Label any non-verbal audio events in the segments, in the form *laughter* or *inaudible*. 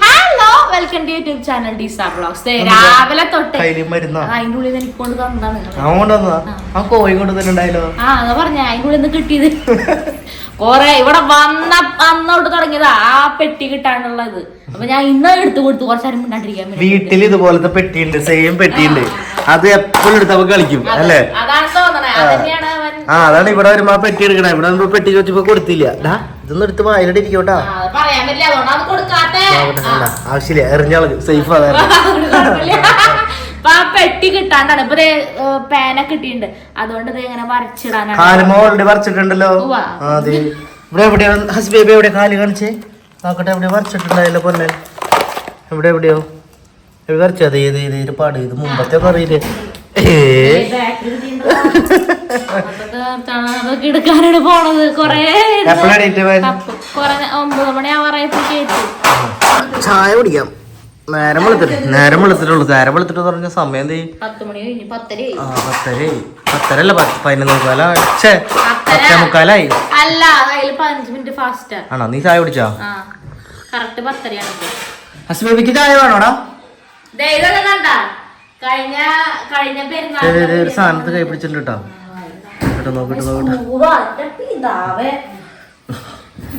Hello welcome to YouTube channel ഡിസാ blogs രാവിലെ തൊട്ടേ. കയ്യിൽ മരുന്നാ? അതിന്റെ ഉള്ളിൽ എനിക്ക് കൊണ്ട് തന്നാണ് അവൻ കൊണ്ടുവന്നതാ? ആ. കോഴി കൊണ്ട് തന്നെ ഉണ്ടായല്ലോ? ആ അതാ പറഞ്ഞ അതിന്റെ ഉള്ളിൽ നിന്ന് കിട്ടിയത്. കൊറേ ഇവിടെ വന്ന അന്നോട്ട് തുടങ്ങിയതാ. ആ പെട്ടി കിട്ടാനുള്ളത്. അപ്പൊ ഞാൻ ഇന്ന് എടുത്തു കൊടുത്തു. കുറച്ചാരും മിണ്ടാണ്ടിരിക്കാൻ. വീട്ടിൽ ഇതുപോലത്തെ പെട്ടിയുണ്ട്. സെയിം പെട്ടിയുണ്ട്. അത് എപ്പോഴും എടുത്തപ്പോ കളിക്കും അല്ലേ? അതാണ് തോന്നണേ. അതന്നെയാണ് ആ അതാണ് ഇവിടെ വരുമ്പോ ആ പെട്ടി എടുക്കണേ. ഇവിടെ വരുമ്പോ പെട്ടി ചോദിച്ചപ്പോ കൊടുത്തില്ല. ഡാ ഇതൊന്നും എടുത്ത് വായിലിട്ട് ഇരിക്കോട്ടാ. ആവശ്യമില്ല. എറിഞ്ഞാൾ സേഫ് ആ പെട്ടി കിട്ടാണ്ടാണ്. ഇപ്പൊ പേന കിട്ടിയിട്ടുണ്ട്. അതുകൊണ്ട് ഇത് ഇങ്ങനെ വരച്ചിടാനാണ്. കാലുമോ ഓൾറെഡി വരച്ചിട്ടുണ്ടല്ലോ. അതെ. ഇവിടെ എവിടെയാണ് ഹസ് ബേബി എവിടെ കാൽ കാണിച്ചേ? നോക്കട്ടെ എവിടെ വരച്ചിട്ടുണ്ടായല്ലോ പൊന്നൻ എവിടെ എവിടെയോ? എവിടെ വരച്ചത്? ഏത് ഏത് പാട്? ഇത് മുമ്പത്തെ ഒന്നും അതൊക്കെ എടുക്കാനാണ് പോണത്. കൊറേ ഒമ്പത് മണി ആവാറായപ്പോ ചായ കുടിക്കാം. നേരം വെളുത്തിട്ട്. നേരം വെളുത്തിട്ടുള്ളൂ. നേരം വെളുത്തിട്ട് പറഞ്ഞ സമയം എന്ത് പത്തരേ മണി കഴിഞ്ഞു പത്തര അല്ല പതിനൊന്ന് മുക്കാലായി. പത്തേ മുക്കാലായി അല്ല പതിനഞ്ച് മിനിറ്റ് ഫാസ്റ്റാ. ആണോ? നീ ചായ കുടിച്ചോ? ആ കറക്റ്റ് പത്തരയാണ് ഇപ്പൊ. ഹസ് ബേബിക്ക് ചായ വേണോടാ? ദേ കണ്ടാ കണ്ട? കഴിഞ്ഞ കഴിഞ്ഞ പെരുന്നാൾ സാധനത്ത് കൈ പിടിച്ചിട്ടുണ്ട് കേട്ടോ കേട്ടോ നോക്കട്ടെ നോക്കട്ടെ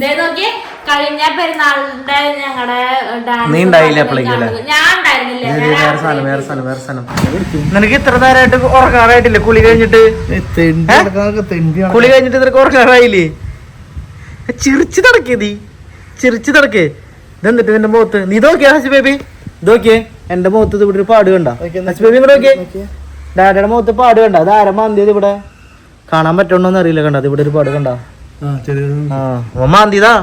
ദേ നോക്കിയേ കഴിഞ്ഞ പെരുന്നാളിന്റെ ഞങ്ങളുടെ ഡാൻസ് നീ ഉണ്ടായില്ലേ? ഞാൻ നിനക്ക് ഇത്ര നേരമായിട്ട് ഉറക്കാറായിട്ടില്ലേ കുളി കഴിഞ്ഞിട്ട്? കുളി കഴിഞ്ഞിട്ട് നിനക്ക് ഉറക്കാറായില്ലേ ചിരിച്ചു നടക്കേ നീ. തടക്കേ നടക്കേ. ഇതെന്നിട്ട് നിന്റെ മുഖത്ത്? നീ നോക്കിയാ ഹസി ബേബി. നോക്കിയേ എന്റെ മുഖത്ത് ഇവിടെ ഒരു പാട് കണ്ട? ഡാഡിയുടെ മുഖത്ത് പാട് കണ്ട? അത് ആരമ്മ മാന്തിയത് ഇവിടെ? കാണാൻ പറ്റണോന്ന് അറിയില്ല കണ്ട? അത് ഇവിടെ ഒരു പാട് കണ്ട? മാന്തിയതാ?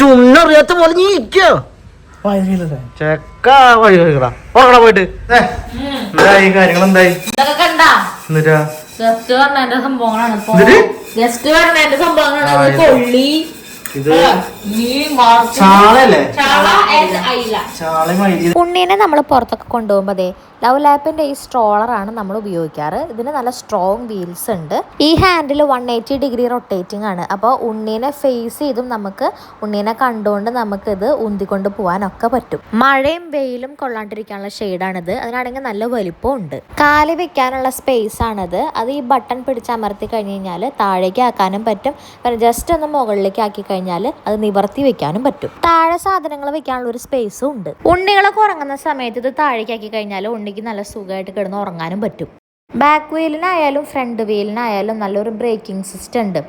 ചുണ്ണറിയാത്ത പോലെ നീ ഇരിക്കോ ചെക്ക വഴി കഴിക്കടാ ഉറങ്ങടാ പോയിട്ട്. ഏ, എന്തായി? കാര്യങ്ങൾ എന്തായി? എന്നിട്ടാ? ഗസ്റ്റ് പറഞ്ഞ സംഭവങ്ങളാണ്? ഗസ്റ്റ് പറഞ്ഞ സംഭവങ്ങളാണ്. കൊള്ളി. ഇത് ചാളല്ലേ ഉണ്ണീനെ നമ്മൾ പുറത്തൊക്കെ കൊണ്ടുപോകുമ്പോൾ ദേ ലവ് ലാപ്പിന്റെ ഈ സ്ട്രോളറാണ് നമ്മൾ ഉപയോഗിക്കാറ്. ഇതിന് നല്ല സ്ട്രോങ് വീൽസ് ഉണ്ട്. ഈ handle one eighty degree rotating ആണ്. അപ്പോൾ ഉണ്ണീനെ ഫേസ് ചെയ്തും നമുക്ക് ഉണ്ണീനെ കണ്ടുകൊണ്ട് നമുക്ക് ഇത് ഉന്തിക്കൊണ്ട് പോകാനൊക്കെ പറ്റും. മഴയും വെയിലും കൊള്ളാണ്ടിരിക്കാനുള്ള ഷെയ്ഡാണിത് അതിനാണെങ്കിൽ നല്ല വലിപ്പം ഉണ്ട്. കാൽ വെക്കാനുള്ള സ്പേസ് ആണിത്. അത് ഈ ബട്ടൺ പിടിച്ചമർത്തി കഴിഞ്ഞ് കഴിഞ്ഞാൽ താഴേക്ക് ആക്കാനും പറ്റും. പിന്നെ ജസ്റ്റ് ഒന്ന് മുകളിലേക്ക് ആക്കി കഴിഞ്ഞാൽ അത് നിവർത്തി വെക്കാനും പറ്റും. താഴെ സാധനങ്ങൾ വെക്കാനുള്ള ഒരു സ്പേസും ഉണ്ട്. ഉണ്ണികളൊക്കെ ഉറങ്ങുന്ന സമയത്ത് ഇത് താഴേക്കാക്കി കഴിഞ്ഞാൽ ഉണ്ണിക്ക് നല്ല സുഖമായിട്ട് കിടന്ന് ഉറങ്ങാനും പറ്റും. ബാക്ക് വീലിനായാലും ഫ്രണ്ട് വീലിനായാലും നല്ലൊരു ബ്രേക്കിംഗ് സിസ്റ്റം ഉണ്ട്.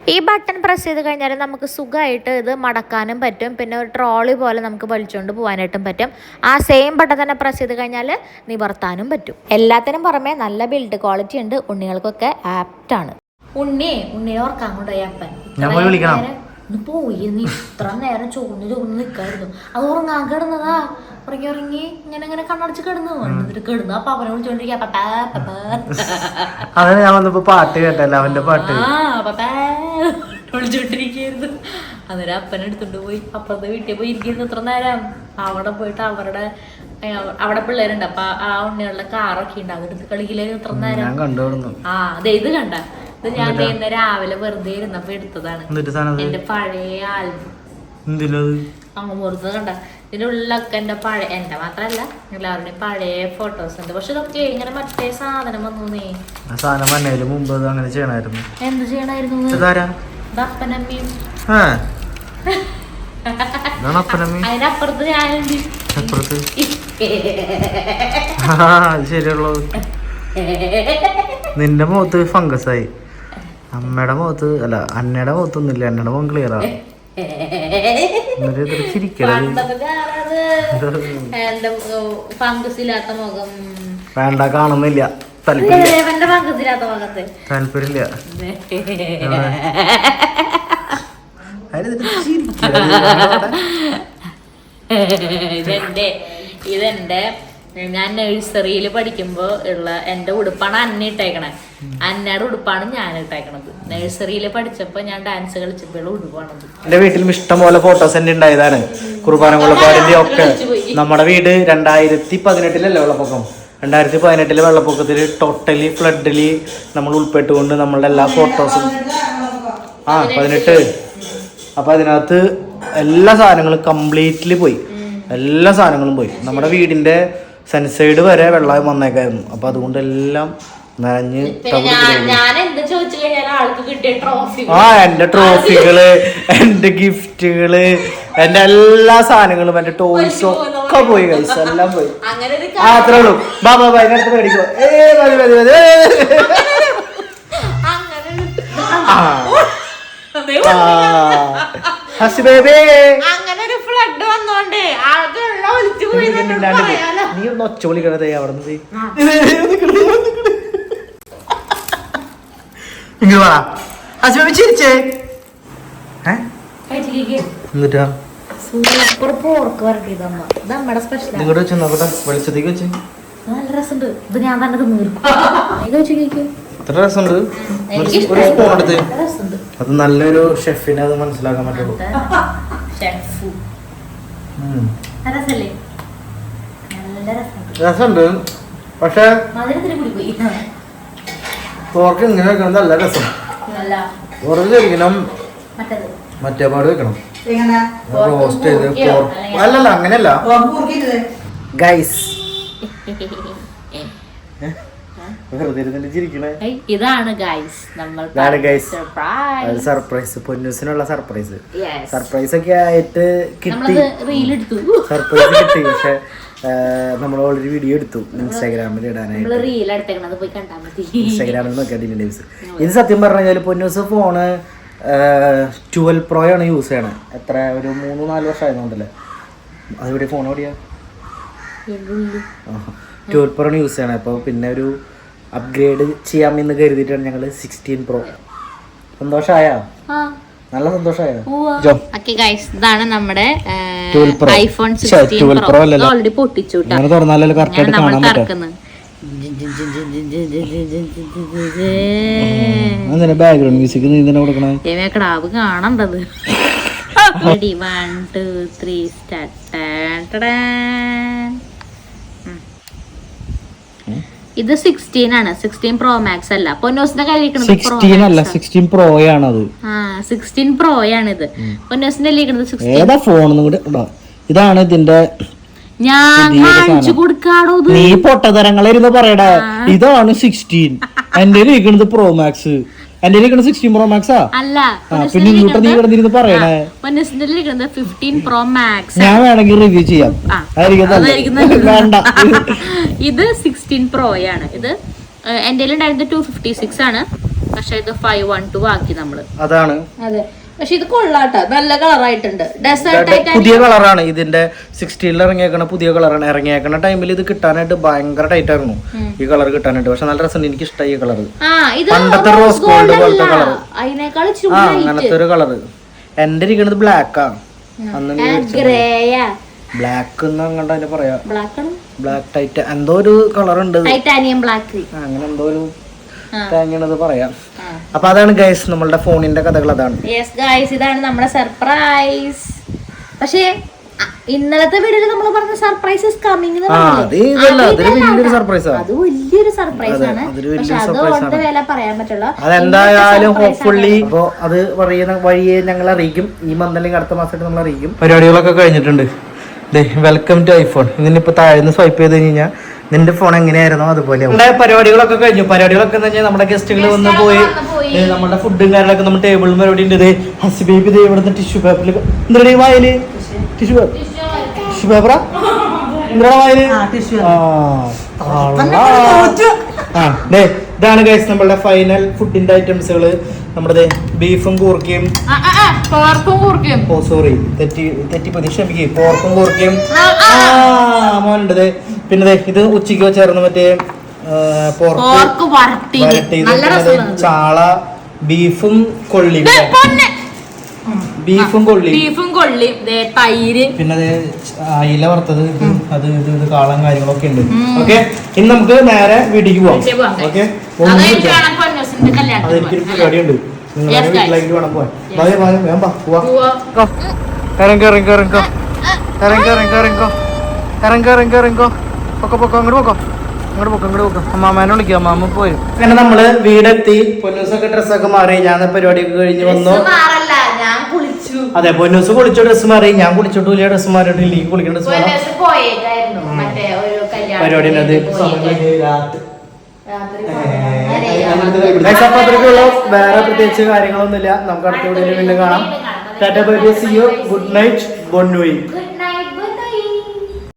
ഈ ബട്ടൺ പ്രസ് ചെയ്ത് കഴിഞ്ഞാൽ നമുക്ക് സുഖമായിട്ട് ഇത് മടക്കാനും പറ്റും. പിന്നെ ഒരു ട്രോളി പോലെ നമുക്ക് വലിച്ചുകൊണ്ട് പോകാനായിട്ടും പറ്റും. ആ സെയിം ബട്ടൺ തന്നെ പ്രസ് ചെയ്ത് കഴിഞ്ഞാൽ നിവർത്താനും പറ്റും. എല്ലാത്തിനും പുറമെ നല്ല ബിൽഡ് ക്വാളിറ്റി ഉണ്ട്. ഉണ്ണികൾക്കൊക്കെ ആപ്റ്റാണ് ഉണ്ണി ഉണ്ണേ ഓർക്കാൻ കൊണ്ടുപോയി അപ്പൻ. ഞാൻ പോയി വിളിക്കണം. പോയി നീ ഇത്ര നേരം ചോർന്ന് ചോർന്ന് നിൽക്കായിരുന്നു അത് ഉറങ്ങാൻ കിടന്നതാ. ഉറങ്ങി ഉറങ്ങി ഇങ്ങനെ ഇങ്ങനെ കണ്ണടച്ച് കിടന്നു. എന്നിട്ട് കിടന്നു. അപ്പൊ അവനെ വിളിച്ചോണ്ടിരിക്കുക ഞാൻ വന്നപ്പോ പാട്ട് കേട്ടല്ലോ അവന്റെ പാട്ട്. വിളിച്ചോണ്ടിരിക്കുന്നു അന്നേരം അപ്പനെ എടുത്തോണ്ട് പോയി. അപ്പുറത്തെ വീട്ടിൽ പോയി ഇരിക്കുന്നു ഇത്ര നേരം. അവിടെ പോയിട്ട് അവരുടെ അവിടെ പിള്ളേരുണ്ട്. അപ്പൊ ആ ഉണ്ണികളുടെ കാറൊക്കെ ഉണ്ട് അതെടുത്ത് കളിക്കില്ലായിരുന്നു ഇത്ര നേരം. ആ അതെ ഇത് കണ്ട. ഇത് ഞാൻ ഇന്ന് രാവിലെ വെറുതെ ഇരുന്നപ്പോ എടുത്തതാണ്. എന്റെ പഴയ ആൽബം പുറത്ത് കണ്ട? ഇതിന്റെ ഉള്ളിലൊക്കെ എന്റെ പഴയ എന്റെ മാത്രല്ല എല്ലാവരുടെയും പഴയ ഫോട്ടോസ് ഉണ്ട്. പക്ഷെ ഇതൊക്കെ ഇങ്ങനെ മറ്റേ സാധനം വന്നു നീ സാധനം വന്നതിന് മുമ്പ് അങ്ങനെ ചെയ്യണായിരുന്നു. എന്ത് ചെയ്യണായിരുന്നു ഇതാരാ? ദപ്പനമ്മയും ആ. *laughs* ഇതാണ് അപ്പനമ്മ. അതിനപ്പുറത്ത് ഞാനുണ്ട്. *laughs* ശരിയുള്ളത് നിന്റെ മുഖത്ത് ഫംഗസ് ആയി. അമ്മയുടെ മുഖത്ത് അല്ല അന്നയുടെ മുഖത്തൊന്നുമില്ല അന്നയുടെ മുഖം ക്ലിയറാ വേണ്ട കാണുന്നില്ല. താല്പര്യമില്ല ഇതെന്റെ ഇതെന്റെ ഞാൻ നഴ്സറിയിൽ പഠിക്കുമ്പോൾ ഉള്ള എന്റെ ഉടുപ്പാണ് അന്ന ഇട്ടേക്കണേ. അന്നയുടെ ഉടുപ്പാണ് ഞാൻ ഇട്ടേക്കണത്. നഴ്സറിയിൽ പഠിച്ചപ്പോൾ ഞാൻ ഡാൻസ് കളിച്ചപ്പോഴുള്ള ഉടുപ്പാണത് എന്റെ വീട്ടിലും ഇഷ്ടംപോലെ ഫോട്ടോസ് തന്നെ ഉണ്ടായതാണ്. കുർബാന കൊള്ളപ്പാടിന്റെ ഒക്കെ നമ്മുടെ വീട് രണ്ടായിരത്തി പതിനെട്ടിലല്ലേ വെള്ളപ്പൊക്കം. രണ്ടായിരത്തി പതിനെട്ടിലെ വെള്ളപ്പൊക്കത്തിൽ ടോട്ടലി ഫ്ലഡിൽ നമ്മൾ ഉൾപ്പെട്ടുകൊണ്ട് നമ്മളുടെ എല്ലാ ഫോട്ടോസും ആ പതിനെട്ട്. അപ്പം അതിനകത്ത് എല്ലാ സാധനങ്ങളും കംപ്ലീറ്റ്ലി പോയി. എല്ലാ സാധനങ്ങളും പോയി. നമ്മുടെ വീടിന്റെ സൺസൈഡ് വരെ വെള്ളം വന്നേക്കായിരുന്നു. അപ്പൊ അതുകൊണ്ട് എല്ലാം നനഞ്ഞ് ആ എന്റെ ട്രോഫികൾ എന്റെ ഗിഫ്റ്റുകൾ എന്റെ എല്ലാ സാധനങ്ങളും എന്റെ ടോയ്സും ഒക്കെ പോയി കൈസ് എല്ലാം പോയി. ആ അത്രേ ഉള്ളൂ. ബാ ബാ ബാ ഇതിനടുത്ത് മേടിക്കോ ഏ മതി മതി മതി. ഹസി ബേബി. അങ്ങനെ ഒരു ഫ്ലഡ് വന്നോണ്ട് ആകെ ഒലിച്ചു പോയി നീ ഒന്ന് ഒച്ചോളി കിടതേ അവിടുന്ന് വാ. ചിരിച്ചേ. എന്നിട്ടാ? സൂപ്പർ പോർക്ക് ഇത് നമ്മുടെ സ്പെഷ്യൽ നിങ്ങോട്ട് വെച്ച് നോക്കട്ടെ. വെളിച്ചത്തേക്ക് വെച്ച്. നല്ല രസമുണ്ട്. ഇത് ഞാൻ തന്നെ ഇത് വെച്ച് രസമുണ്ട്? ഒരു സ്പൂൺ എടുത്ത്. അത് നല്ലൊരു ഷെഫിനെ അത് മനസ്സിലാക്കാൻ പറ്റുള്ളൂ. ഷെഫ്. രസല്ലേ രസമുണ്ട്. പക്ഷെ മധുരത്തിന് കൂടി പോയി പോർക്ക് ഇങ്ങനെ വെക്കണം നല്ല രസം. നല്ല പോർക്ക് മറ്റേത്. മറ്റേ പാട് വെക്കണം. എങ്ങനെ? റോസ്റ്റ് ചെയ്ത് അല്ലല്ല അങ്ങനെയല്ല. ഗൈസ്. *laughs* ഇതാണ് ഗൈസ് നമ്മൾ. സർപ്രൈസ് സർപ്രൈസ് പൊന്നൂസിനുള്ള സർപ്രൈസ് സർപ്രൈസ് ഒക്കെ ആയിട്ട് കിട്ടി. സർപ്രൈസ് കിട്ടി പക്ഷെ നമ്മൾ ഓൾറെഡി വീഡിയോ എടുത്തു ഇൻസ്റ്റാഗ്രാമിൽ ഇടാനായിട്ട്. ഇൻസ്റ്റാഗ്രാമിൽ നോക്കിയാൽ ഇത് സത്യം പറഞ്ഞു കഴിഞ്ഞാൽ പൊന്നൂസ് ഫോണ് ട്വൽവ് പ്രോ ആണ് യൂസ് ചെയ്യണത് എത്ര ഒരു മൂന്ന് നാല് വർഷം ആയതുകൊണ്ടല്ലേ അതിവിടെ ഫോൺ എവിടെയാ ട്വൽവ് പ്രോ ആണ് യൂസ് ചെയ്യണേ. അപ്പോൾ പിന്നെ ഒരു അപ്ഗ്രേഡ് ചെയ്യാമെന്ന് കരുതിയിട്ടാണ് ഞങ്ങൾ സിക്സ്റ്റീൻ പ്രോ സന്തോഷമായ നല്ല സന്തോഷമായോ ജോ. ഓക്കെ ഗൈസ് ഇതാണ് നമ്മുടെ ഐഫോൺ ശ്ശെ, സിക്സ്റ്റീൻ 12 Pro പ്രോ ഓൾറെഡി പൊട്ടിച്ചു ബാക്ക്ഗ്രൗണ്ട് മ്യൂസിക് നീ തന്നെ കൊടുക്കണേ? കാണണ്ടത്. Ready one two three start ഇത് സിക്സ്റ്റീൻ ആണ്. സിക്സ്റ്റീൻ പ്രോ മാക്സ് അല്ല. പൊന്നോസിന്റെ സിക്സ്റ്റീൻ അല്ല സിക്സ്റ്റീൻ പ്രോ ആണ് ആ സിക്സ്റ്റീൻ പ്രോ ആണ് ഇത് പൊന്നോസിന്റെ കയ്യിലിരിക്കുന്നത് ഏതാ ഫോൺ. ഇതാണ് ഇതിന്റെ ഞാൻ കാണിച്ചു. കൊടുക്കാടോ നീ പൊട്ടതരങ്ങളിരുന്ന് പറയടാ. ഇതാണ് സിക്സ്റ്റീൻ എന്റെ ഇരിക്കുന്നത് പ്രോ മാക്സ് എന്റെ ഇരിക്കുന്നത് സിക്സ്റ്റീൻ പ്രോ മാക്സാ അല്ല. പിന്നെ ഇങ്ങോട്ട് നീ കിടന്നിരുന്ന് പറയണേ. ഫിഫ്റ്റീൻ പ്രോ മാക്സ് ഞാൻ വേണമെങ്കിൽ റിവ്യൂ ചെയ്യാം. വേണ്ട. *laughs* ഇത് സിക്സ്റ്റീൻ പ്രോയാണ് ഇത് എന്റെ എന്റെ ഉണ്ടായിരുന്നത് ടു ഫിഫ്റ്റി സിക്സ് ആണ്. പക്ഷെ ഇത് ഫൈവ് വൺ ടു ആക്കി നമ്മൾ. അതാണ്. അതെ. പക്ഷെ ഇത് കൊള്ളാട്ടോ. നല്ല കളറായിട്ടുണ്ട്. ഡെസേർട്ട് ആയിട്ട് പുതിയ കളറാണ്. ഇതിന്റെ സിക്സ്റ്റീനിൽ ഇറങ്ങിയേക്കണ പുതിയ കളറാണ്. ഇറങ്ങിയേക്കണ ടൈമിൽ ഇത് കിട്ടാനായിട്ട് ഭയങ്കര ടൈറ്റ് ആയിരുന്നു. ഈ കളർ കിട്ടാനായിട്ട്. പക്ഷെ നല്ല രസമുണ്ട്. എനിക്ക് ഇഷ്ടമായി ഈ കളർ ആ ഇത് പണ്ടത്തെ റോസ് gold പോലത്തെ കളർ ആ അങ്ങനത്തെ ഒരു കളർ എന്റെ ഇരിക്കണത് ബ്ലാക്കാ അന്ന് ഗ്രേയാ ബ്ലാക്ക് എന്ന് അങ്ങോട്ട് അതിന് പറയാ. ബ്ലാക്ക് ആണ്. ബ്ലാക്ക് ടൈറ്റ് എന്തോ ഒരു കളർ ഉണ്ട് ടൈറ്റാനിയം ബ്ലാക്ക് അങ്ങനെ എന്തോ ഒരു തേങ്ങണത് പറയാം. അപ്പൊ അതാണ് ഗൈസ് നമ്മളുടെ ഫോണിന്റെ കഥകൾ അതാണ്. യെസ് ഗൈസ് ഇതാണ് നമ്മുടെ സർപ്രൈസ് പക്ഷേ ഇന്നലത്തെ വീഡിയോയിൽ നമ്മൾ പറഞ്ഞ സർപ്രൈസ് ഇസ് കമ്മിങ് വലിയൊരു സർപ്രൈസ് ആണ്. അത് വലിയൊരു സർപ്രൈസ് ആണ്. പക്ഷെ അത്. വില പറയാൻ പറ്റുള്ള. അതെന്തായാലും ഹോപ്പ്ഫുള്ളി അപ്പോ അത് പറയുന്ന വഴിയെ ഞങ്ങൾ അറിയിക്കും ഈ മന്ത് അല്ലെങ്കിൽ അടുത്ത മാസമായിട്ട് നമ്മൾ അറിയിക്കും പരിപാടികളൊക്കെ കഴിഞ്ഞിട്ടുണ്ട്. വെൽക്കം ടു ഐഫോൺ ഇതിനിപ്പോ താഴ്ന്ന് സ്വൈപ്പ് ചെയ്ത് കഴിഞ്ഞാൽ നിന്റെ ഫോൺ എങ്ങനെയായിരുന്നോ അതുപോലെ പരിപാടികളൊക്കെ കഴിഞ്ഞു. പരിപാടികളൊക്കെ കഴിഞ്ഞാൽ നമ്മുടെ ഗസ്റ്റുകൾ വന്ന് പോയി. നമ്മുടെ ഫുഡും കാര്യങ്ങളൊക്കെ നമ്മുടെ ടേബിളും പരിപാടി ഉണ്ട്. ഹസി ബേബി ദേ ഇവിടുന്ന് ടിഷ്യൂ പേപ്പറിൽ എന്തിനാ വായൽ? ടിഷ്യൂ പേപ്പർ ടിഷ്യൂ പേപ്പറാ എന്തിനാ വായൽ? ആ കള്ളാ. ആ ദേ ഇതാണ് ഗൈസ് നമ്മളുടെ ഫൈനൽ ഫുഡിന്റെ ഐറ്റംസുകൾ നമ്മുടെ ബീഫും കൂർക്കയും പോർക്കും ഓ സോറി തെറ്റി തെറ്റിപ്പതി ക്ഷമിക്കും. പോർക്കും കൂർക്കയും ആ മോനുണ്ട്. പിന്നെ ഇത് ഉച്ചയ്ക്ക് വെച്ചായിരുന്നു മറ്റേ പോർക്ക് ചാള ബീഫും കൊള്ളി ബീഫും കൊള്ളി ബീഫും കൊള്ളി തൈര്. പിന്നെ അത് അയില വറുത്തത് അത് ഇത് കാളം കാര്യങ്ങളൊക്കെ ഉണ്ട്. ഓക്കെ? ഇനി നമുക്ക് നേരെ വീട്ടിലേക്ക് പോവാം, ഓക്കെ? അതെനിക്കൊരു പരിപാടി ഉണ്ട്. വീട്ടിലേക്ക് വേണം പോവാൻ. പോവാ. പോവാ. ഇറങ്ങി ഇറങ്ങി ഇറങ്ങിക്കോ ഇറങ്ങി. ഇറങ്ങി ഇറങ്ങിക്കോ ഇറങ്ങി. ഇറങ്ങി ഇറങ്ങിക്കോ പൊക്കോ പൊക്കോ അങ്ങോട്ട് പൊക്കോ. അങ്ങോട്ട് പോക്കാം അങ്ങോട്ട് പോക്കാം. അമ്മാമ്മേനെ വിളിക്കാം അമ്മാമ്മ പോയി. അങ്ങനെ നമ്മൾ വീടെത്തി പൊന്നൂസൊക്കെ ഡ്രസ്സൊക്കെ മാറി. ഞാൻ പരിപാടിയൊക്കെ കഴിഞ്ഞു വന്നു. മാറല്ല ഞാൻ കുളിച്ചു. അതെ പൊന്നൂസ് കുളിച്ച ഡ്രസ്സ് മാറി. ഞാൻ കുളിച്ചിട്ടില്ല ഡ്രസ്സ് മാറിയിട്ടില്ല. ഈ കുളിക്കേണ്ട ഒരു പരിപാടി വേറെ പ്രത്യേകിച്ച് കാര്യങ്ങളൊന്നുമില്ല. നമുക്ക് അടുത്ത വീഡിയോയിൽ വീണ്ടും കാണാം. Tata bye see you good night good